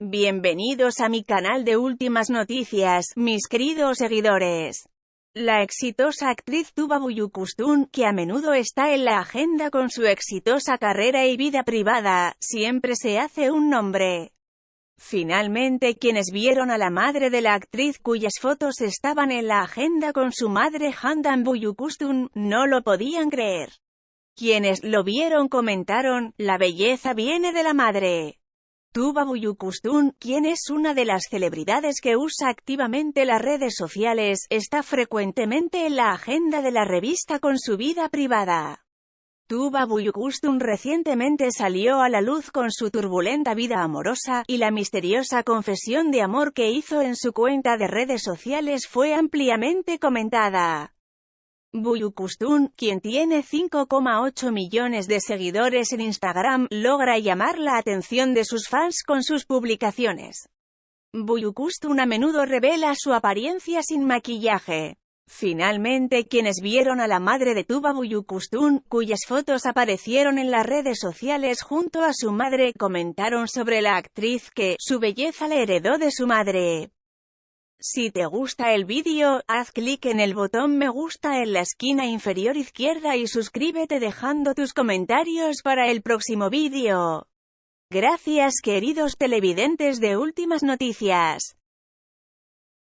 Bienvenidos a mi canal de últimas noticias, mis queridos seguidores. La exitosa actriz Tuba Buyukustun, que a menudo está en la agenda con su exitosa carrera y vida privada, siempre se hace un nombre. Finalmente quienes vieron a la madre de la actriz cuyas fotos estaban en la agenda con su madre Handan Buyukustun, no lo podían creer. Quienes lo vieron comentaron, la belleza viene de la madre. Tuba Buyukustun, quien es una de las celebridades que usa activamente las redes sociales, está frecuentemente en la agenda de la revista con su vida privada. Tuba Buyukustun recientemente salió a la luz con su turbulenta vida amorosa, y la misteriosa confesión de amor que hizo en su cuenta de redes sociales fue ampliamente comentada. Buyukustun, quien tiene 5,8 millones de seguidores en Instagram, logra llamar la atención de sus fans con sus publicaciones. Buyukustun a menudo revela su apariencia sin maquillaje. Finalmente quienes vieron a la madre de Tuba Buyukustun, cuyas fotos aparecieron en las redes sociales junto a su madre, comentaron sobre la actriz que, su belleza le heredó de su madre. Si te gusta el vídeo, haz clic en el botón me gusta en la esquina inferior izquierda y suscríbete dejando tus comentarios para el próximo vídeo. Gracias queridos televidentes de Últimas Noticias.